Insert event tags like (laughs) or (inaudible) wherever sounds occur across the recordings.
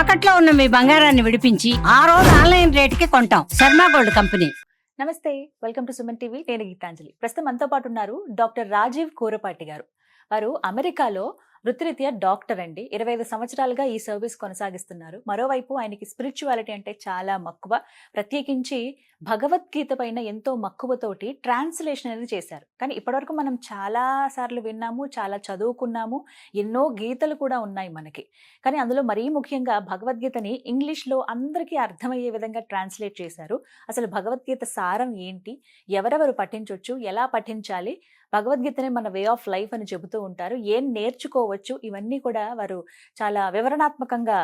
తాకట్లో ఉన్న మీ బంగారాన్ని విడిపించి ఆ రోజు ఆన్లైన్ రేటుకి కొంటాం. Sharma gold company. నమస్తే వెల్కమ్ టు సుమన్ టీవీ. నేను గీతాంజలి. ప్రస్తుతం మనతో పాటు ఉన్నారు డాక్టర్ రాజీవ్ కూరపాటి గారు. వారు అమెరికాలో వృత్తిరీత్యా డాక్టర్ అండి. ఇరవై ఐదు సంవత్సరాలుగా ఈ సర్వీస్ కొనసాగిస్తున్నారు. మరోవైపు ఆయనకి స్పిరిచువాలిటీ అంటే చాలా మక్కువ. ప్రత్యేకించి భగవద్గీత పైన ఎంతో మక్కువతోటి ట్రాన్స్లేషన్ అనేది చేశారు. కానీ ఇప్పటివరకు మనం చాలా సార్లు విన్నాము చాలా చదువుకున్నాము ఎన్నో గీతలు కూడా ఉన్నాయి మనకి. కానీ అందులో మరీ ముఖ్యంగా భగవద్గీతని ఇంగ్లీష్లో అందరికీ అర్థమయ్యే విధంగా ట్రాన్స్లేట్ చేశారు. అసలు భగవద్గీత సారం ఏంటి? ఎవరెవరు పఠించవచ్చు ఎలా పఠించాలి? భగవద్గీతనే మన వే ఆఫ్ లైఫ్ అని చెబుతూ ఉంటారు. ఏం నేర్చుకోవచ్చు? ఇవన్నీ కూడా వారు చాలా వివరణాత్మకంగా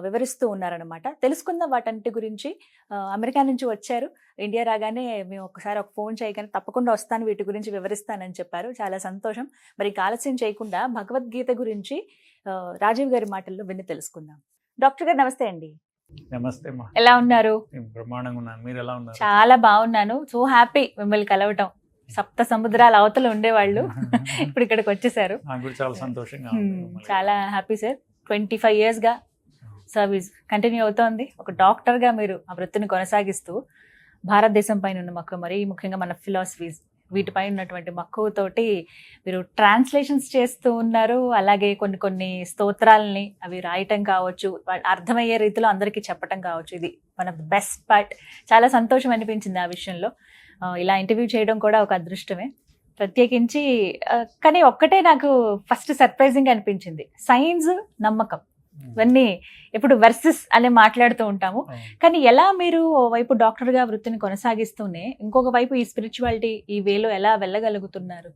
వివరిస్తూ ఉన్నారనమాట తెలుసుకుందాం వాటన్నిటి గురించి. అమెరికా నుంచి వచ్చారు. ఇండియా రాగానే మేము ఒకసారి ఒక ఫోన్ చేయగానే తప్పకుండా వస్తాను వీటి గురించి వివరిస్తానని చెప్పారు. చాలా సంతోషం. మరి ఆలస్యం చేయకుండా భగవద్గీత గురించి రాజీవ్ గారి మాటల్లో విని తెలుసుకుందాం. డాక్టర్ గారు నమస్తే అండి. నమస్తే ఎలా ఉన్నారు? నేను బ్రహ్మాండంగా ఉన్నాను. మీరు ఎలా ఉన్నారు? చాలా బాగున్నాను. సో హ్యాపీ మిమ్మల్ని కలవటం. సప్త సముద్రాల అవతల ఉండేవాళ్ళు. (laughs) ఇప్పుడు ఇక్కడికి వచ్చేసారు. చాలా సంతోషంగా. చాలా హ్యాపీ సార్. ట్వంటీ ఫైవ్ ఇయర్స్గా సర్వీస్ కంటిన్యూ అవుతోంది. ఒక డాక్టర్గా మీరు ఆ వృత్తిని కొనసాగిస్తూ భారతదేశం పైన ఉన్న మక్కువ మరీ ముఖ్యంగా మన ఫిలాసఫీస్ వీటిపై ఉన్నటువంటి మక్కువతోటి మీరు ట్రాన్స్లేషన్స్ చేస్తూ ఉన్నారు. అలాగే కొన్ని కొన్ని స్తోత్రాలని అవి రాయటం కావచ్చు అర్థమయ్యే రీతిలో అందరికీ చెప్పటం కావచ్చు. ఇది మన బెస్ట్ పార్ట్ చాలా సంతోషం అనిపించింది ఆ విషయంలో. ఇలా ఇంటర్వ్యూ చేయడం కూడా ఒక అదృష్టమే. ప్రత్యేకించి కానీ ఒక్కటే నాకు ఫస్ట్ సర్ప్రైజింగ్ అనిపించింది. సైన్స్ నమ్మకం. ఇవన్నీ ఇప్పుడు వర్సెస్ అనే మాట్లాడుతూ ఉంటాము. కానీ ఎలా మీరు వైపు డాక్టర్గా వృత్తిని కొనసాగిస్తూనే ఇంకొక వైపు ఈ స్పిరిచువాలిటీ ఈ వేలో ఎలా వెళ్ళగలుగుతున్నారు.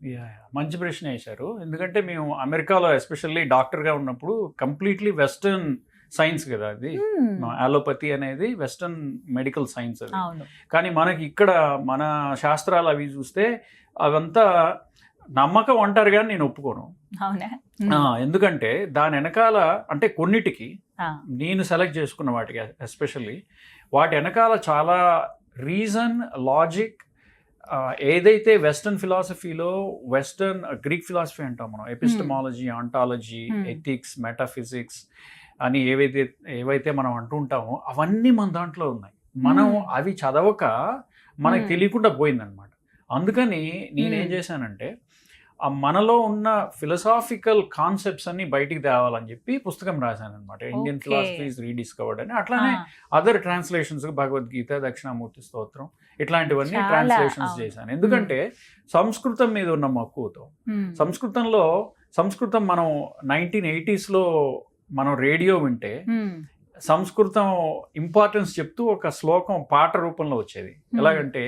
మంచి ప్రశ్న వేశారు. ఎందుకంటే మేము అమెరికాలో ఎస్పెషల్లీ డాక్టర్గా ఉన్నప్పుడు కంప్లీట్లీ వెస్టర్న్ సైన్స్ కదా అది. Hmm. అలోపతి అనేది వెస్టర్న్ మెడికల్ సైన్స్ అది. కానీ మనకి ఇక్కడ మన శాస్త్రాలు అవి చూస్తే అవంతా నమ్మకం అంటారు కానీ నేను ఒప్పుకోను ఎందుకంటే దాని వెనకాల అంటే కొన్నిటికి. నేను సెలెక్ట్ చేసుకున్న వాటికి ఎస్పెషల్లీ వాటి వెనకాల చాలా రీజన్ లాజిక్ ఏదైతే వెస్టర్న్ ఫిలాసఫీలో వెస్టర్న్ గ్రీక్ ఫిలాసఫీ అంటాం మనం epistemology ontology Hmm. Ethics metaphysics అని ఏవైతే ఏవైతే మనం అంటుంటామో అవన్నీ మన దాంట్లో ఉన్నాయి మనం Hmm. అవి చదవక మనకు Hmm. తెలియకుండా పోయిందనమాట అందుకని నేనేం. చేశానంటే ఆ మనలో ఉన్న ఫిలసాఫికల్ కాన్సెప్ట్స్ అన్ని బయటికి తేవాలని చెప్పి పుస్తకం రాశాను అనమాట ఇండియన్. ఫిలాసఫీస్ రీడిస్కవర్డ్ అని అట్లానే అదర్ ట్రాన్స్లేషన్స్ భగవద్గీత దక్షిణామూర్తి స్తోత్రం ఇట్లాంటివన్నీ ట్రాన్స్లేషన్స్. చేశాను ఎందుకంటే సంస్కృతం మీద ఉన్న మక్కువతో. సంస్కృతంలో సంస్కృతం మనం నైన్టీన్ ఎయిటీస్లో మనం రేడియో వింటే. సంస్కృతం ఇంపార్టెన్స్ చెప్తూ ఒక శ్లోకం పాట రూపంలో వచ్చేది ఎలాగంటే.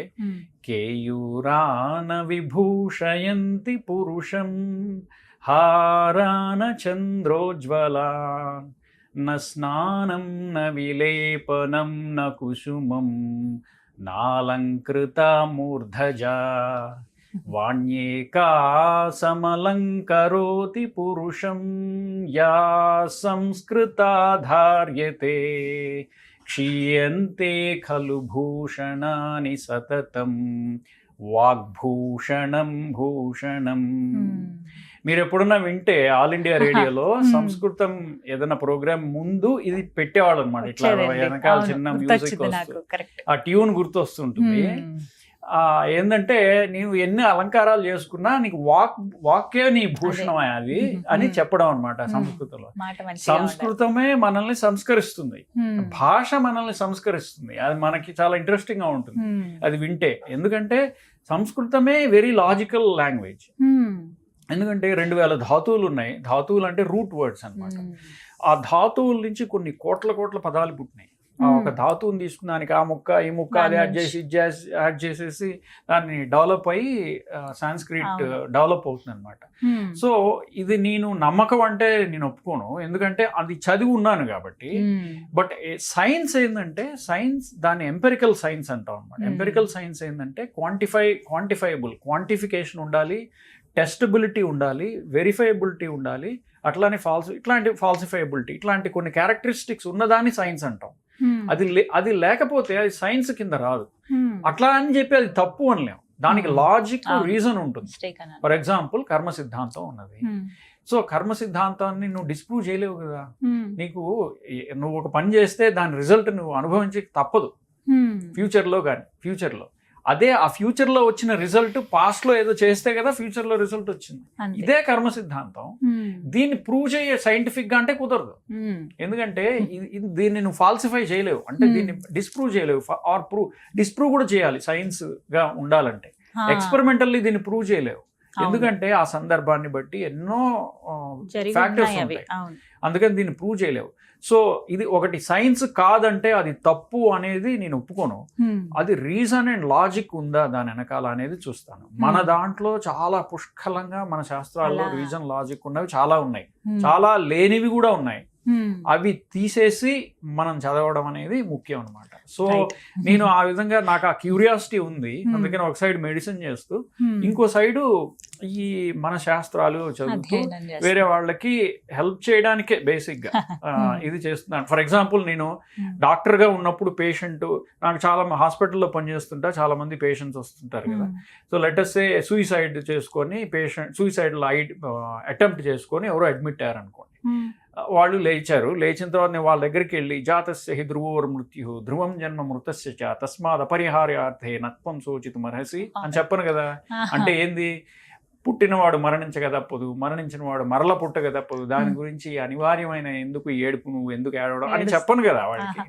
కేయూరాన విభూషయంతి పురుషం హారాన చంద్రోజ్వలాన్ న స్నానం న విలేపనం న కుసుమం నాలంకృత మూర్ధజా వాణ్యేకా సమలంకరోతి పురుషం యా సంస్కృతా ధార్యతే క్షీయంతే ఖలు భూషణాని సతతం వాగ్భూషణం భూషణం. మీరు ఎప్పుడన్నా వింటే ఆల్ ఇండియా రేడియోలో. సంస్కృతం ఏదైనా ప్రోగ్రామ్ ముందు ఇది పెట్టేవాడు అనమాట ఇట్లా. వెనకాల చిన్న మ్యూజిక్ ఆ ట్యూన్ గుర్తొస్తుంటుంది. ఏంటంటే నీవు ఎన్ని అలంకారాలు చేసుకున్నా నీకు వాక్ వాక్యే నీ భూషణమే అది. అని. చెప్పడం అనమాట. సంస్కృతంలో. సంస్కృతమే మనల్ని సంస్కరిస్తుంది. భాష మనల్ని సంస్కరిస్తుంది అది మనకి చాలా ఇంట్రెస్టింగ్గా ఉంటుంది. అది వింటే ఎందుకంటే సంస్కృతమే వెరీ లాజికల్ లాంగ్వేజ్. ఎందుకంటే రెండు వేల ధాతువులు ఉన్నాయి ధాతువులు అంటే రూట్ వర్డ్స్ అన్నమాట Hmm. ఆ ధాతువుల నుంచి కొన్ని కోట్ల కోట్ల పదాలు పుట్టినాయి ఒక. ధాతువుని తీసుకున్నానికి ఆ ముక్క ఈ ముక్క అది యాడ్. చేసి యాడ్ చేసేసి దాన్ని డెవలప్ అయ్యి సాంస్క్రిట్. డెవలప్ అవుతుంది అనమాట. సో ఇది నేను నమ్మకం అంటే నేను ఒప్పుకోను ఎందుకంటే అది చదివి ఉన్నాను కాబట్టి. బట్ సైన్స్ ఏంటంటే సైన్స్ దాన్ని ఎంపెరికల్ సైన్స్ అంటాం అనమాట. ఎంపెరికల్ సైన్స్ ఏంటంటే క్వాంటిఫై క్వాంటిఫైబుల్ క్వాంటిఫికేషన్ ఉండాలి టెస్టబిలిటీ ఉండాలి వెరిఫైబిలిటీ ఉండాలి అట్లానే ఫాల్స్ ఇట్లాంటి ఫాల్సిఫైబిలిటీ ఇట్లాంటి కొన్ని క్యారెక్టరిస్టిక్స్ ఉన్నదాన్ని సైన్స్ అంటాం. అది లే- అది లేకపోతే అది సైన్స్ కింద రాదు Hmm. అట్లా అని చెప్పి అది తప్పు అనలేం దానికి Hmm. లాజిక్ అవును. రీజన్ ఉంటుంది Mistake అనాలి. ఫర్ ఎగ్జాంపుల్ కర్మ సిద్ధాంతం ఉన్నది Hmm. సో కర్మ సిద్ధాంతాన్ని నువ్వు డిస్ప్రూవ్ చేయలేవు కదా Hmm. నీకు నువ్వు ఒక పని చేస్తే దాని రిజల్ట్ నువ్వు అనుభవించి తప్పదు Hmm. ఫ్యూచర్లో కానీ ఫ్యూచర్లో అదే ఆ ఫ్యూచర్లో వచ్చిన రిజల్ట్ పాస్ట్లో ఏదో చేస్తే కదా ఫ్యూచర్లో రిజల్ట్ వచ్చింది. ఇదే కర్మ సిద్ధాంతం. దీన్ని ప్రూవ్ చేయ సైంటిఫిక్గా అంటే కుదరదు. ఎందుకంటే దీన్ని నువ్వు ఫాల్సిఫై చేయలేవు అంటే. దీన్ని డిస్ప్రూవ్ చేయలేవు ఆర్ ప్రూవ్ డిస్ప్రూవ్ కూడా చేయాలి సైన్స్గా ఉండాలంటే. ఎక్స్పెరిమెంటల్లీ దీన్ని ప్రూవ్ చేయలేవు. ఎందుకంటే ఆ సందర్భాన్ని బట్టి ఎన్నో ఫ్యాక్టర్స్. ఉంటాయి. అందుకని దీన్ని ప్రూవ్ చేయలేవు సో ఇది ఒకటి సైన్స్ కాదంటే అది తప్పు అనేది నేను ఒప్పుకోను. అది రీజన్ అండ్ లాజిక్ ఉందా దాని వెనకాల అనేది చూస్తాను మన. దాంట్లో చాలా పుష్కలంగా మన శాస్త్రాల్లో. రీజన్ లాజిక్ ఉన్నవి చాలా ఉన్నాయి. చాలా లేనివి కూడా ఉన్నాయి. అవి తీసేసి మనం చదవడం అనేది ముఖ్యం అనమాట సో. నేను ఆ విధంగా నాకు ఆ క్యూరియాసిటీ ఉంది Hmm. అందుకని ఒక సైడ్ మెడిసిన్ చేస్తూ Hmm. ఇంకో సైడు ఈ మన శాస్త్రాలు చదువుతూ. వేరే వాళ్ళకి హెల్ప్ చేయడానికే బేసిక్గా Hmm. (laughs) ఇది చేస్తున్నాను ఫర్ ఎగ్జాంపుల్ నేను Hmm. డాక్టర్గా ఉన్నప్పుడు పేషెంట్ నాకు చాలా హాస్పిటల్లో పనిచేస్తుంటా చాలా మంది పేషెంట్స్ వస్తుంటారు కదా Hmm. సో లెటర్సే సూయిసైడ్ చేసుకొని పేషెంట్ సూయిసైడ్ అటెంప్ట్ చేసుకొని ఎవరో అడ్మిట్ అయ్యారు అనుకోండి Hmm. వాళ్ళు లేచారు లేచిన తర్వాత నేను వాళ్ళ దగ్గరికి వెళ్ళి జాతస్య హి ధ్రువోర్ మృత్యు ధ్రువం జన్మ మృతస్య చ తస్మాత్ అపరిహార్యార్థే నత్వం సూచితం అర్హసి అని చెప్పను కదా. అంటే ఏంది పుట్టినవాడు మరణించక తప్పదు మరణించిన వాడు మరల పుట్టక తప్పదు దాని. గురించి అనివార్యమైన ఎందుకు ఏడుపు నువ్వు ఎందుకు ఏడవడం అని చెప్పను కదా వాడికి.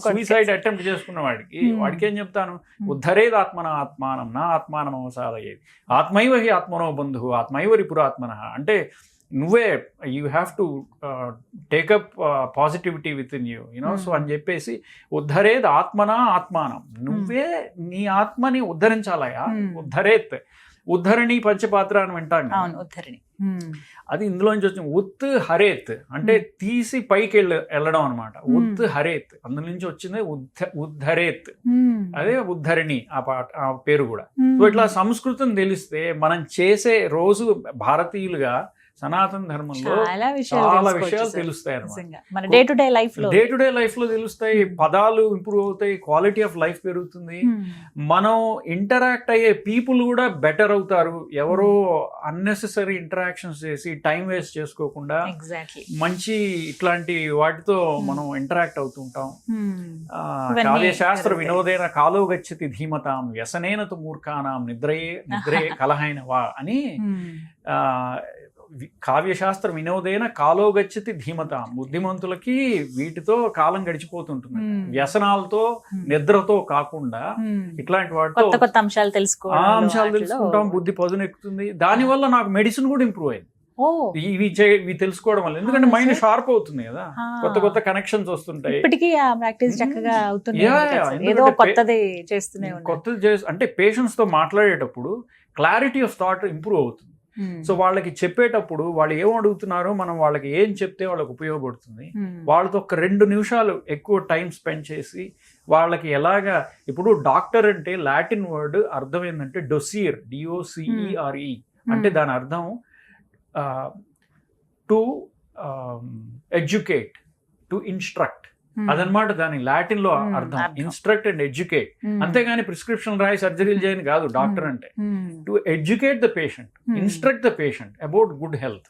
సూసైడ్ అటెంప్ట్ చేసుకున్న వాడికి. వాడికి ఏం చెప్తాను. ఉద్ధరేది ఆత్మన ఆత్మానం నా ఆత్మానం అవసాదయ్యేది ఆత్మైవ హి ఆత్మనో బంధువు ఆత్మైవ రిపురాత్మన అంటే నువ్వే you have to take up positivity within you you know so Hmm. అని చెప్పేసి ఉద్ధరేది ఆత్మన ఆత్మానం నువ్వే నీ ఆత్మని ఉద్ధరించాలయా Hmm. ఉద్ధరేత్ ఉద్ధరణి పంచపాత్ర అని వింటాం కదా. అవును ఉద్ధరణి Hmm. అది ఇందులోంచి వచ్చిన ఉత్ హరేత్ అంటే తీసి పైకి వెళ్ళ వెళ్ళడం అనమాట Hmm. ఉత్ హరేత్ అందులో నుంచి వచ్చింది ఉద్ధ ఉద్ధరేత్ Hmm. అదే ఉద్ధరణి ఆ పాట ఆ పేరు కూడా Hmm. సో ఇట్లా సంస్కృతం తెలిస్తే మనం చేసే రోజు భారతీయులుగా సనాతన ధర్మంలో చాలా విషయాలు. తెలుస్తాయి అనమాట డే టు డే లైఫ్లో. డే టు డే లైఫ్లో తెలుస్తాయి Hmm. పదాలు ఇంప్రూవ్ అవుతాయి క్వాలిటీ ఆఫ్ లైఫ్ పెరుగుతుంది. Hmm. మనం ఇంటరాక్ట్ అయ్యే పీపుల్ కూడా బెటర్ అవుతారు. ఎవరో అన్నెసెసరీ ఇంటరాక్షన్స్ చేసి టైం వేస్ట్ చేసుకోకుండా మంచి ఇట్లాంటి వాటితో మనం ఇంటరాక్ట్ అవుతుంటాం. కావ్యశాస్త్ర. వినోదేన కాలో గచ్చతి ధీమతాం వ్యసనేన తు మూర్ఖానాం నిద్రయే నిద్రే (laughs) కలహైన వా అని కావ్యశాస్త్ర వినోదేన కాలో గచ్చతి ధీమతాం. బుద్ధిమంతులకి వీటితో కాలం గడిచిపోతుంటుంది. వ్యసనాలతో నిద్రతో కాకుండా ఇట్లాంటి వాటితో కొత్త అంశాలు ఆ తెలుసుకోవడం అంశాలు తెలుసుకుంటాం. బుద్ధి పదునెక్కుతుంది. దాని వల్ల నాకు మెడిసిన్ కూడా ఇంప్రూవ్ అయింది. ఇవి ఇవి తెలుసుకోవడం వల్ల. ఎందుకంటే మైండ్? షార్ప్ అవుతుంది కదా. కొత్త కొత్త కనెక్షన్స్ వస్తుంటాయి. ఇప్పటికీ ఆ ప్రాక్టీస్. చక్కగా అవుతుంది ఏదో కొత్తది చేస్తూనే కొత్తది అంటే పేషెంట్స్తో మాట్లాడేటప్పుడు క్లారిటీ ఆఫ్ థాట్ ఇంప్రూవ్ అవుతుంది. సో వాళ్ళకి చెప్పేటప్పుడు వాళ్ళు ఏం అడుగుతున్నారో మనం వాళ్ళకి ఏం చెప్తే వాళ్ళకి ఉపయోగపడుతుంది Hmm. వాళ్ళతో ఒక రెండు నిమిషాలు ఎక్కువ టైం స్పెండ్ చేసి వాళ్ళకి ఎలాగా ఇప్పుడు డాక్టర్ అంటే లాటిన్ వర్డ్ అర్థం ఏంటంటే డొసియర్ డిఓసిఈఆర్ఈ అంటే Hmm. దాని అర్థం to educate to instruct Hmm. అదనమాట దాని లాటిన్లో Hmm, అర్థం. Instruct and educate Hmm. అంతేగాని ప్రిస్క్రిప్షన్ రాయి సర్జరీలు చేయని కాదు డాక్టర్ అంటే Hmm. To educate the patient Hmm. Instruct the patient about good health.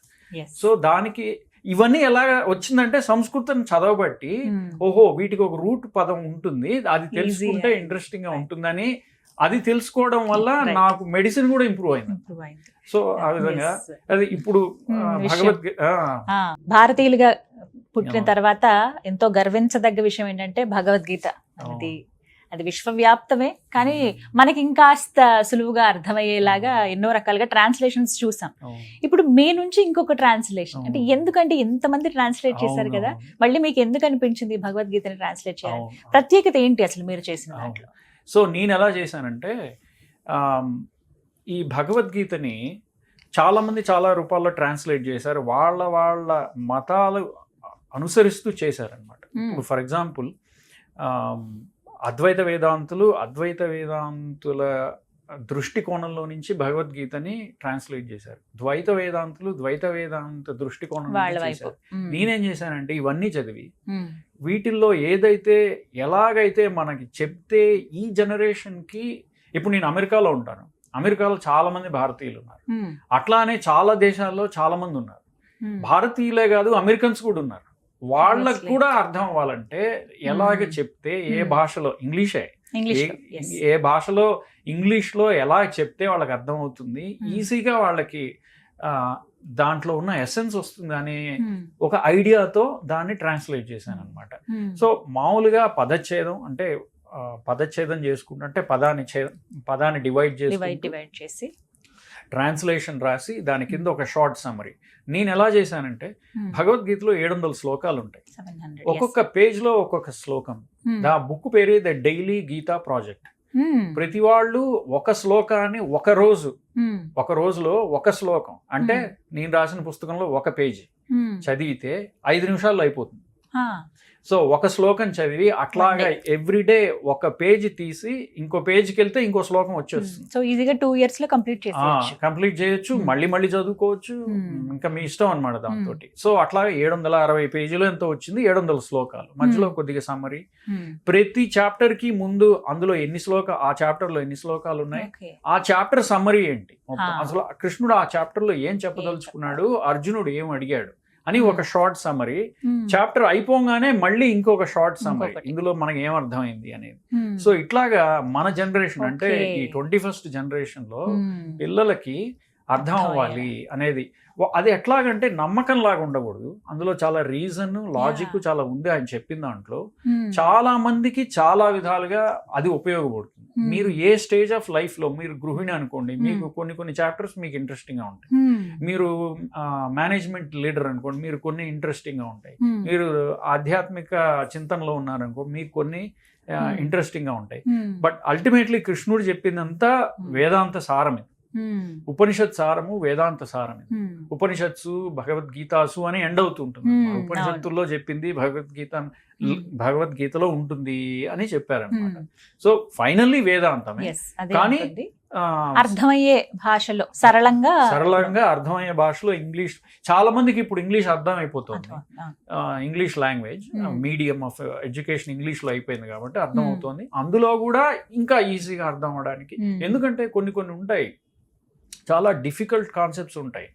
So దానికి ఇవన్నీ ఎలా వచ్చిందంటే సంస్కృతం చదవబట్టి Hmm. ఓహో వీటికి ఒక రూట్ పదం ఉంటుంది అది తెలుసుకుంటే ఇంట్రెస్టింగ్గా. ఉంటుందని అది తెలుసుకోవడం వల్ల. నాకు మెడిసిన్ కూడా ఇంప్రూవ్ అయింది. సో ఆ విధంగా. అది ఇప్పుడు Hmm, ఆ, విషయం. భగవద్గీ ఆ, ఆ, భారతీయులుగా పుట్టిన. తర్వాత ఎంతో గర్వించదగ్గ విషయం ఏంటంటే భగవద్గీత. అది అది విశ్వవ్యాప్తమే. కానీ మనకి ఇంకాస్త సులువుగా అర్థమయ్యేలాగా ఎన్నో రకాలుగా ట్రాన్స్లేషన్స్ చూసాం. ఇప్పుడు మీ నుంచి ఇంకొక ట్రాన్స్లేషన్. అంటే ఎందుకంటే ఎంతమంది ట్రాన్స్లేట్ చేశారు కదా మళ్ళీ మీకు ఎందుకు అనిపించింది భగవద్గీతని ట్రాన్స్లేట్ చేయాలి. ప్రత్యేకత ఏంటి అసలు మీరు చేసిన. దాంట్లో? సో నేను ఎలా చేశానంటే ఈ భగవద్గీతని చాలామంది చాలా రూపాల్లో ట్రాన్స్లేట్ చేశారు. వాళ్ళ వాళ్ళ మతాలు అనుసరిస్తూ చేశారనమాట Hmm. ఇప్పుడు ఫర్ ఎగ్జాంపుల్ అద్వైత వేదాంతులు అద్వైత వేదాంతుల దృష్టికోణంలో నుంచి భగవద్గీతని ట్రాన్స్లేట్ చేశారు ద్వైత వేదాంతులు ద్వైత వేదాంత దృష్టికోణం చేశారు ఉమ్. నేనేం చేశానంటే ఇవన్నీ చదివి ఉమ్. వీటిల్లో ఏదైతే ఎలాగైతే మనకి చెప్తే ఈ జనరేషన్కి ఇప్పుడు నేను అమెరికాలో ఉంటాను అమెరికాలో చాలా మంది భారతీయులు ఉన్నారు. అట్లానే చాలా దేశాల్లో చాలా మంది ఉన్నారు Hmm. భారతీయులే కాదు అమెరికన్స్ కూడా ఉన్నారు వాళ్ళకు. కూడా అర్థం అవ్వాలంటే ఎలాగ Hmm. చెప్తే ఏ Hmm. భాషలో ఇంగ్లీషే ఏ- భాషలో ఇంగ్లీష్లో ఎలా చెప్తే వాళ్ళకి అర్థం అవుతుంది Hmm. ఈజీగా వాళ్ళకి దాంట్లో ఉన్న ఎసెన్స్ వస్తుంది అనే. ఒక ఐడియాతో దాన్ని ట్రాన్స్లేట్ చేశాను అనమాట సో మామూలుగా పదచ్ఛేదం అంటే పదచ్ఛేదం చేసుకుంటూ పదాన్ని పదాన్ని డివైడ్ డివైడ్ చేసి డివైడ్ చేసి ట్రాన్స్లేషన్ రాసి దాని కింద ఒక షార్ట్ సమ్మరీ. నేను ఎలా చేశానంటే. భగవద్గీతలో ఏడు వందల శ్లోకాలు ఉంటాయి ఒక్కొక్క పేజ్లో ఒక్కొక్క శ్లోకం. దా బుక్ పేరే ద డైలీ గీతా ప్రాజెక్ట్. ప్రతి వాళ్ళు ఒక శ్లోకాన్ని ఒక రోజు ఒక రోజులో ఒక శ్లోకం. అంటే. నేను రాసిన పుస్తకంలో ఒక పేజీ. చదివితే ఐదు నిమిషాల్లో అయిపోతుంది. సో ఒక శ్లోకం చదివి అట్లాగా ఎవ్రీడే ఒక పేజీ తీసి ఇంకో పేజీకి వెళ్తే ఇంకో శ్లోకం వచ్చేస్తుంది. సో ఈజీగా టూ ఇయర్స్లో కంప్లీట్ చేసేయచ్చు. కంప్లీట్ చేయొచ్చు Hmm. మళ్ళీ మళ్ళీ చదువుకోవచ్చు. Hmm. ఇంకా మీ ఇష్టం అనమాట దాంతో సో అట్లాగా ఏడు వందల అరవై పేజీలో ఎంతో వచ్చింది ఏడు వందల శ్లోకాలు మధ్యలో Hmm. కొద్దిగా సమ్మరీ ప్రతి చాప్టర్కి ముందు అందులో ఎన్ని శ్లోక ఆ చాప్టర్లో ఎన్ని శ్లోకాలు ఉన్నాయి? ఆ చాప్టర్ సమ్మరీ ఏంటి? మొత్తం. అసలు కృష్ణుడు ఆ చాప్టర్లో ఏం చెప్పదలుచుకున్నాడు? అర్జునుడు ఏం అడిగాడు? అని ఒక షార్ట్ సమ్మరీ చాప్టర్ అయిపోగానే మళ్ళీ ఇంకొక షార్ట్ సమ్మరీ. ఇందులో మనకి ఏం అర్థమైంది అనేది సో ఇట్లాగా మన జనరేషన్ అంటే. ఈ ట్వంటీ ఫస్ట్ జనరేషన్లో Hmm. పిల్లలకి అర్థం అవ్వాలి అనేది అది ఎట్లాగంటే నమ్మకం లాగా ఉండకూడదు అందులో చాలా రీజన్ లాజిక్. చాలా ఉంది ఆయన చెప్పిన దాంట్లో Hmm. చాలా మందికి చాలా విధాలుగా అది ఉపయోగపడుతుంది Hmm. మీరు ఏ స్టేజ్ ఆఫ్ లైఫ్లో మీరు గృహిణి అనుకోండి Hmm. మీకు కొన్ని కొన్ని చాప్టర్స్ మీకు ఇంట్రెస్టింగ్గా ఉంటాయి. మీరు మేనేజ్మెంట్ లీడర్ అనుకోండి మీరు కొన్ని ఇంట్రెస్టింగ్గా ఉంటాయి. మీరు ఆధ్యాత్మిక చింతనలో ఉన్నారనుకో మీకు కొన్ని. ఇంట్రెస్టింగ్గా ఉంటాయి. బట్ అల్టిమేట్లీ కృష్ణుడు చెప్పిందంతా. వేదాంత సారమే. ఉపనిషత్ సారము వేదాంత సారమే Hmm. ఉపనిషత్సు భగవద్గీతాసు అని ఎండ్ అవుతుంటుంది. ఉపనిషత్తుల్లో చెప్పింది భగవద్గీత. భగవద్గీతలో ఉంటుంది అని చెప్పారనమాట. సో ఫైనల్లీ వేదాంతమే కానీ అర్థమయ్యే భాషలో సరళంగా సరళంగా అర్థమయ్యే భాషలో ఇంగ్లీష్ చాలా మందికి ఇప్పుడు ఇంగ్లీష్ అర్థం అయిపోతుంది English language. Medium of education ఇంగ్లీష్లో అయిపోయింది కాబట్టి అర్థం. అవుతుంది అందులో కూడా ఇంకా ఈజీగా అర్థం అవడానికి. ఎందుకంటే కొన్ని కొన్ని ఉంటాయి చాలా డిఫికల్ట్ కాన్సెప్ట్స్ ఉంటాయి.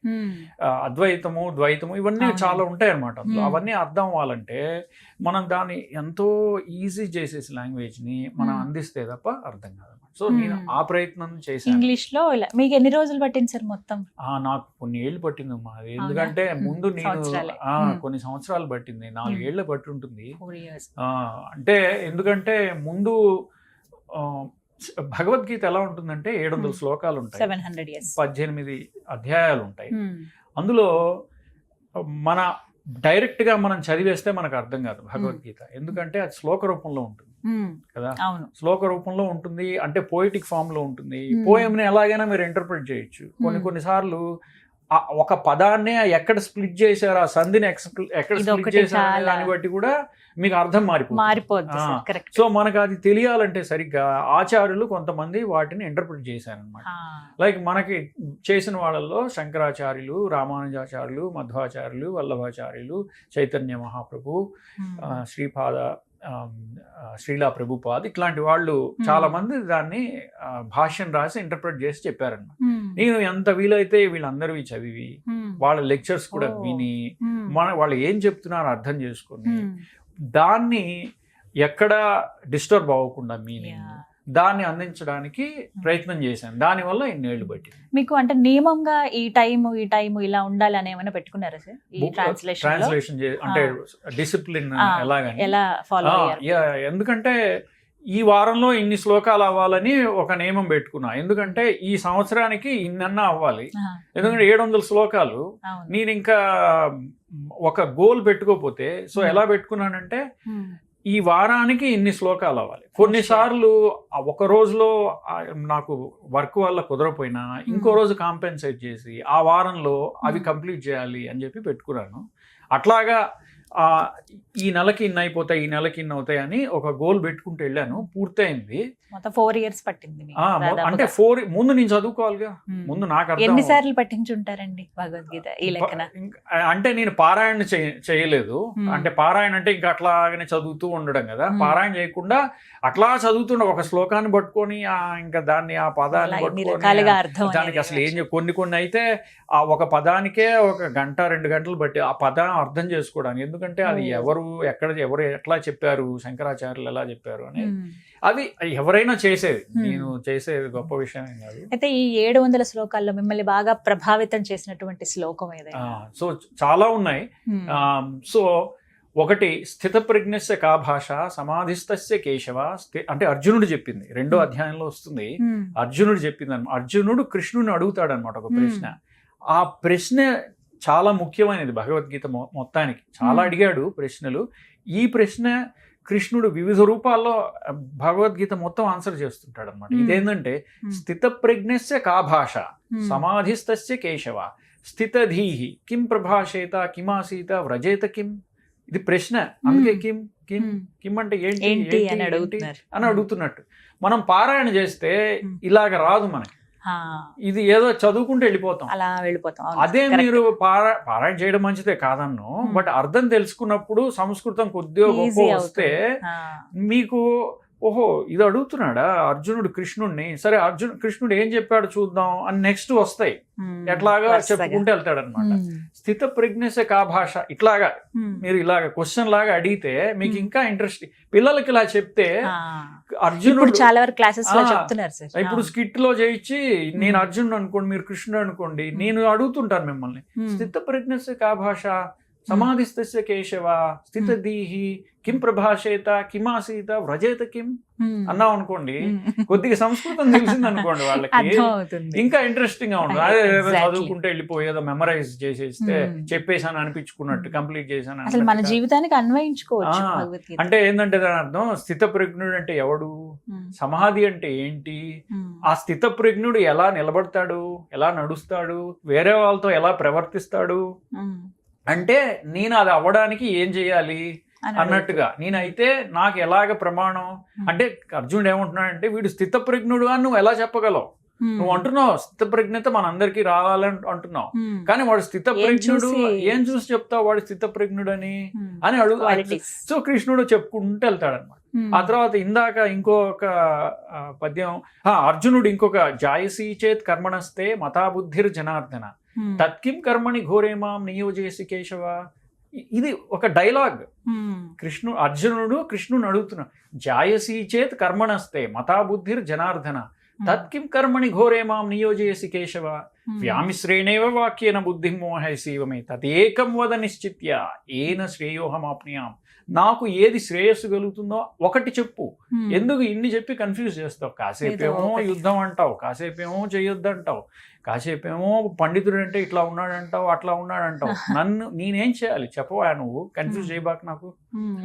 అద్వైతము ద్వైతము ఇవన్నీ. చాలా ఉంటాయి అనమాట అందులో. అవన్నీ అర్థం అవ్వాలంటే మనం దాన్ని ఎంతో ఈజీ చేసేసి లాంగ్వేజ్ని మనం. అందిస్తే తప్ప అర్థం కాదన్నమాట. సో. నేను ఆ ప్రయత్నం చేశాను. ఇంగ్లీష్లో ఇలా మీకు ఎన్ని రోజులు పట్టింది సార్ మొత్తం? నాకు కొన్ని ఏళ్ళు పట్టింది అమ్మా. ఎందుకంటే. ముందు నేను. కొన్ని సంవత్సరాలు పట్టింది. నాలుగేళ్ళ పట్టి ఉంటుంది అంటే ఎందుకంటే ముందు భగవద్గీత ఎలా ఉంటుందంటే ఏడు వందల Hmm. శ్లోకాలు ఉంటాయి సెవెన్ హండ్రెడ్ ఇయర్స్ పద్దెనిమిది అధ్యాయాలు ఉంటాయి Hmm. అందులో మన డైరెక్ట్గా మనం చదివేస్తే మనకు అర్థం కాదు భగవద్గీత. ఎందుకంటే అది శ్లోక రూపంలో ఉంటుంది. కదా? శ్లోక రూపంలో ఉంటుంది అంటే పోయిటిక్ ఫామ్లో ఉంటుంది. Hmm. పోయం ని ఎలాగైనా మీరు ఇంటర్ప్రిట్ చేయొచ్చు. కొన్ని Hmm. ఒక పదాన్నే ఎక్కడ స్ప్లిట్ చేశారు ఆ సంధిని ఎక్కడ స్ప్లిట్ చేశారు దాన్ని బట్టి కూడా మీకు అర్థం మారిపోతుంది. సో మనకు అది తెలియాలంటే సరిగ్గా ఆచార్యులు కొంతమంది వాటిని ఇంటర్ప్రిట్ చేశారనమాట లైక్ మనకి చేసిన వాళ్ళల్లో శంకరాచార్యులు రామానుజాచార్యులు మధ్వాచార్యులు వల్లభాచార్యులు చైతన్య మహాప్రభు శ్రీపాద శ్రీలా ప్రభుపాద్ ఇట్లాంటి వాళ్ళు చాలా మంది దాన్ని భాష్యం రాసి ఇంటర్ప్రిట్ చేసి చెప్పారన్నమాట. నేను ఎంత వీలైతే వీళ్ళందరివి చదివి వాళ్ళ లెక్చర్స్ కూడా. విని మన వాళ్ళు ఏం చెప్తున్నారో అర్థం చేసుకొని దాన్ని ఎక్కడ డిస్టర్బ్ అవ్వకుండా మీనింగ్ దాన్ని అందించడానికి ప్రయత్నం చేశాను. దానివల్ల ఇన్నేళ్ళు పట్టింది. మీకు అంటే నియమంగా ఈ టైం ఈ టైం ఇలా ఉండాలి అని ఏమైనా పెట్టుకున్నారా సార్? ఈ ట్రాన్స్లేషన్ ట్రాన్స్లేషన్ అంటే డిసిప్లిన్ ఎలాగని? ఎలా ఫాలో ఎందుకంటే ఈ వారంలో ఇన్ని శ్లోకాలు అవ్వాలని ఒక నియమం పెట్టుకున్నా. ఎందుకంటే ఈ సంవత్సరానికి ఇన్నన్నా అవ్వాలి. ఎందుకంటే ఏడు వందల శ్లోకాలు నేను ఇంకా ఒక గోల్ పెట్టుకోపోతే సో. ఎలా పెట్టుకున్నానంటే. ఈ వారానికి ఇన్ని శ్లోకాలు అవ్వాలి. కొన్నిసార్లు ఒక రోజులో నాకు వర్క్ వల్ల కుదరపోయినా ఇంకో రోజు కాంపెన్సేట్ చేసి ఆ వారంలో అవి. కంప్లీట్ చేయాలి అని చెప్పి పెట్టుకున్నాను. అట్లాగా ఈ నెలకి ఇన్ని అయిపోతాయి ఈ నెలకి ఇన్ని అవుతాయి అని ఒక గోల్ పెట్టుకుంటూ వెళ్ళాను పూర్తయింది ఫోర్ ఇయర్స్ పట్టింది. అంటే ఫోర్ ముందు నేను చదువుకోవాలిగా. ముందు నాకు అర్థం ఎన్ని అవ్వాలి. సార్లు పట్టించుంటారండి భగవద్గీత ఈ లెక్కన అంటే నేను పారాయణ చేయ- చేయలేదు. అంటే పారాయణ అంటే ఇంకా అట్లాగనే చదువుతూ ఉండడం కదా. పారాయణ చేయకుండా అట్లా చదువుతుండ ఒక శ్లోకాన్ని పట్టుకొని ఆ ఇంకా దాన్ని ఆ పదాన్ని పట్టుకొని దానికి అసలు ఏం కొన్ని కొన్ని అయితే ఆ ఒక పదానికే ఒక గంట రెండు గంటలు బట్టి ఆ పదం అర్థం చేసుకోవడానికి ఎందుకంటే అది. ఎవరు ఎక్కడ ఎవరు ఎట్లా చెప్పారు శంకరాచార్యులు ఎలా చెప్పారు అని. అది ఎవరైనా చేసేది. నేను చేసేది గొప్ప విషయం కాదు అయితే ఈ ఏడు వందల శ్లోకాల్లో మిమ్మల్ని బాగా ప్రభావితం చేసినటువంటి శ్లోకం ఏదైనా సో చాలా ఉన్నాయి సో ఒకటి స్థితప్రజ్ఞస్య కా భాష సమాధిస్తస్య కేశవ అంటే అర్జునుడు చెప్పింది రెండో. అధ్యాయంలో వస్తుంది. అర్జునుడు చెప్పింది అర్జునుడు కృష్ణుని అడుగుతాడు అనమాట ఒక. ప్రశ్న ఆ ప్రశ్న చాలా ముఖ్యమైనది భగవద్గీత మొత్తానికి చాలా. అడిగాడు ప్రశ్నలు ఈ ప్రశ్న కృష్ణుడు వివిధ రూపాల్లో భగవద్గీత మొత్తం ఆన్సర్ చేస్తుంటాడు అనమాట. ఇదేంటంటే. స్థితప్రజ్ఞస్య కా భాష. సమాధిస్తస్య కేశవ స్థితధీహి కిం ప్రభాషేత కిమాసీత వ్రజేత కిం ఇది ప్రశ్న అందుకే. కిం కిం. కిం అంటే ఏంటి అని అడుగుతున్నట్టు మనం పారాయణ చేస్తే. ఇలాగ రాదు మనకి ఇది ఏదో చదువుకుంటూ వెళ్ళిపోతాం. అలా వెళ్ళిపోతాం. అదే. మీరు పారా పారాయణ చేయడం మంచిదే కాదన్ను Hmm. బట్ అర్థం తెలుసుకున్నప్పుడు సంస్కృతం కొద్దిగా గొప్ప వస్తే మీకు ఓహో ఇది అడుగుతున్నాడా అర్జునుడు కృష్ణుడిని సరే అర్జున్ కృష్ణుడు ఏం చెప్పాడు చూద్దాం అని నెక్స్ట్ వస్తాయి. ఎట్లాగా. చెప్పుకుంటూ వెళ్తాడు అనమాట ఉమ్. స్థిత ప్రజ్ఞస కా భాష ఇట్లాగా. మీరు ఇలాగ క్వశ్చన్ లాగా అడిగితే మీకు. ఇంకా ఇంట్రెస్ట్ పిల్లలకి ఇలా చెప్తే. అర్జునుడు చాలా వరకు క్లాసెస్లో చెప్తున్నారు సార్ ఇప్పుడు స్కిట్లో చేయించి నేను. అర్జునుడు అనుకోండి మీరు కృష్ణుడు అనుకోండి. నేను అడుగుతుంటాను మిమ్మల్ని. స్థిత ప్రజ్ఞస్య కా భాష సమాధిస్తస్య కేశవ స్థిత దీహి కిం ప్రభాషేత కిమాసీత వ్రజేత కిం. అన్నాం అనుకోండి. కొద్దిగా సంస్కృతం తెలిసింది అనుకోండి వాళ్ళకి ఇంకా ఇంట్రెస్టింగ్గా ఉంటుంది అదే. చదువుకుంటే వెళ్ళిపోయి ఏదో మెమరైజ్ చేసేస్తే Hmm. చెప్పేసాను అనిపించుకున్నట్టు Hmm. కంప్లీట్ చేశాను అసలు మన. జీవితానికి అన్వయించుకోవచ్చు అంటే ఏంటంటే దాని అర్థం స్థిత ప్రజ్ఞుడు అంటే ఎవడు ఉమ్. సమాధి అంటే ఏంటి. ఆ స్థిత ప్రజ్ఞుడు ఎలా నిలబడతాడు ఎలా నడుస్తాడు వేరే వాళ్ళతో ఎలా ప్రవర్తిస్తాడు. అంటే నేను అది అవ్వడానికి ఏం చేయాలి అని అన్నట్టుగా నేనైతే నాకు ఎలాగ ప్రమాణం. అంటే అర్జునుడు ఏమంటున్నాడంటే వీడు స్థిత ప్రజ్ఞుడు అని నువ్వు ఎలా చెప్పగలవు. నువ్వు అంటున్నావు స్థిత ప్రజ్ఞత మనందరికీ రావాలని అంటున్నావు. కానీ వాడు స్థిత ఏం చూసి- చెప్తావు వాడు స్థిత ప్రజ్ఞుడని ఉమ్. అని అడుగు. సో కృష్ణుడు చెప్పుకుంటూ వెళ్తాడనమాట. ఆ తర్వాత ఇందాక ఇంకొక పద్యం అర్జునుడు ఇంకొక జాయసీ చేత్ కర్మణస్తే మతాబుద్ధిర్ జనార్దన. తత్కిం కర్మణి ఘోరేమాం నియోజేసి కేశవ. ఇది ఒక డైలాగ్. ఉమ్. కృష్ణు అర్జునుడు కృష్ణుని అడుగుతున్నాడు జాయసీ చేత్ కర్మణస్తే మతాబుద్ధిర్ జనార్దన. తత్కిం కర్మణి ఘోరేమాం నియోజయసి కేశవ. వ్యామిశ్రేణేవ వాక్యేన బుద్ధిం మోహైసీవమే తదేకం వద నిశ్చిత్య ఏన శ్రేయోహమాప్నియాం నాకు ఏది శ్రేయస్సు కలుగుతుందో ఒకటి చెప్పు ఉమ్. ఎందుకు ఇన్ని చెప్పి కన్ఫ్యూజ్ చేస్తావు కాసేపు ఏదో ఏమో ఒకటి. యుద్ధం అంటావు కాసేపు ఏమో చేయొద్దు అంటావు కాసేపు ఏమో పండితుడు అంటే ఇట్లా ఉన్నాడంటావు అట్లా ఉన్నాడంటావు (laughs) నన్ను నేనేం చేయాలి చెప్పవా నువ్వు కన్ఫ్యూజ్ Hmm. చేయబాక నాకు.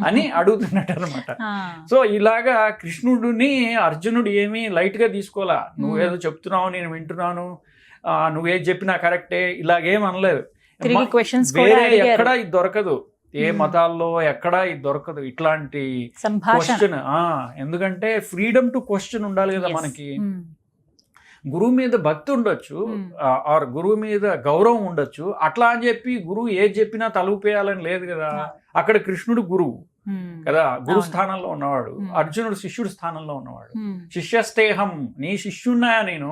అని అడుగుతున్నట్టు అనమాట ఆ. (laughs) సో ఇలాగా కృష్ణుడిని అర్జునుడు ఏమీ లైట్గా తీసుకోవాలా నువ్వేదో Hmm. చెప్తున్నావు నేను వింటున్నాను నువ్వేది చెప్పినా కరెక్టే ఇలాగేం అనలేదు వేరే ఎక్కడా ఇది దొరకదు ఏ Hmm. మతాల్లో ఎక్కడా ఇది దొరకదు ఇట్లాంటి క్వశ్చన్ ఎందుకంటే ఫ్రీడమ్ టు క్వశ్చన్ ఉండాలి కదా. మనకి ఉమ్. గురువు మీద భక్తి ఉండొచ్చు Hmm. ఆర్ గురువు మీద గౌరవం ఉండొచ్చు అట్లా అని చెప్పి గురువు ఏది చెప్పినా తలుపేయాలని లేదు కదా అక్కడ కృష్ణుడు గురువు. కదా గురు. స్థానంలో ఉన్నవాడు Hmm. అర్జునుడు శిష్యుడు స్థానంలో ఉన్నవాడు. శిష్యస్తేహం నీ శిష్యున్నా నేను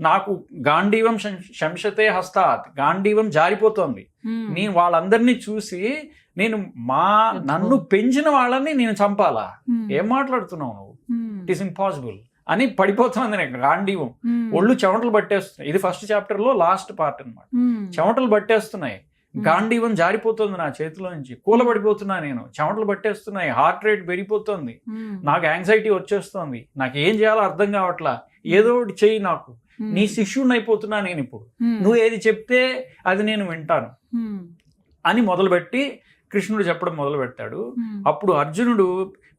నాకు గాంధీవం శంశతే హస్తాత్ గాంధీవం జారిపోతోంది. నేను వాళ్ళందరినీ చూసి నేను మా. నన్ను పెంచిన వాళ్ళని నేను చంపాలా. ఏం మాట్లాడుతున్నావు నువ్వు. ఇట్ ఈస్ ఇంపాసిబుల్ అని పడిపోతుంది నాకు గాంధీవం. ఒళ్ళు చెమటలు పట్టేస్తున్నాయి ఇది ఫస్ట్ చాప్టర్లో లాస్ట్ పార్ట్ అన్నమాట ఉమ్. చెమటలు పట్టేస్తున్నాయి. గాంధీవం జారిపోతుంది నా చేతిలో నుంచి కూలబడిపోతున్నా నేను చెమటలు పట్టేస్తున్నాయి హార్ట్ రేట్ పెరిగిపోతుంది. నాకు యాంగ్జైటీ వచ్చేస్తుంది నాకు ఏం చేయాలో అర్థం కావట్లా ఏదో ఒకటి చెయ్యి నాకు. నీ శిష్యుడిని అయిపోతున్నా నేను ఇప్పుడు ఉమ్. నువ్వు ఏది చెప్తే అది నేను వింటాను. ఉమ్. అని మొదలుపెట్టి కృష్ణుడు చెప్పడం మొదలు పెడతాడు ఉమ్. అప్పుడు అర్జునుడు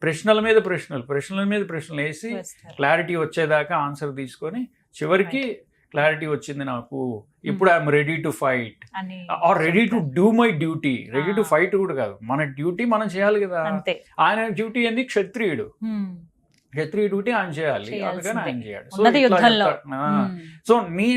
ప్రశ్నల మీద ప్రశ్నలు ప్రశ్నల మీద ప్రశ్నలు వేసి. క్లారిటీ వచ్చేదాకా ఆన్సర్ తీసుకొని చివరికి క్లారిటీ వచ్చింది నాకు. ఇప్పుడు I'm ready to fight. Or ready to do my duty ready to. Fight కూడా కాదు. మన డ్యూటీ మనం చేయాలి కదా. ఆయన డ్యూటీ ఏంది క్షత్రియుడు. క్షత్రియ డ్యూటీ ఆయన చేయాలి. అందుకని ఆయన చేయాలి. సో నీ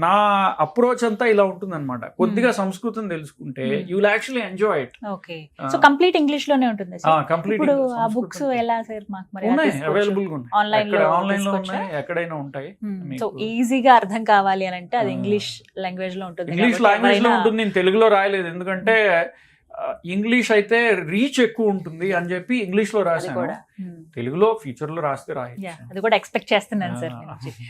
నా అప్రోచ్ అంతా ఇలా ఉంటుంది అనమాట కొద్దిగా సంస్కృతం తెలుసుకుంటే. You will actually enjoy it okay. So complete ఇంగ్లీష్లోనే ఉంటుంది సార్. కంప్లీట్ ఇప్పుడు ఆ బుక్స్ ఎలా సార్ మాకు మరి? అవైలబుల్గా ఉన్నాయి. ఎక్కడ లో ఆన్లైన్లో? ఉన్నాయి ఎక్కడైనా ఉంటాయి. సో ఈజీగా అర్థం కావాలి అని అంటే అది. ఇంగ్లీష్ లాంగ్వేజ్లో ఉంటుంది ఇంగ్లీష్ లాంగ్వేజ్లో ఉంటుంది నేను తెలుగులో రాయలేదు. ఎందుకంటే ఇంగ్లీష్ అయితే రీచ్ ఎక్కువ ఉంటుంది అని చెప్పి ఇంగ్లీష్లో రాశాను కూడా హ్మ్. తెలుగులో ఫ్యూచర్లో రాస్తే రాయచ్చు అది కూడా ఎక్స్పెక్ట్ చేస్తున్నాను సార్.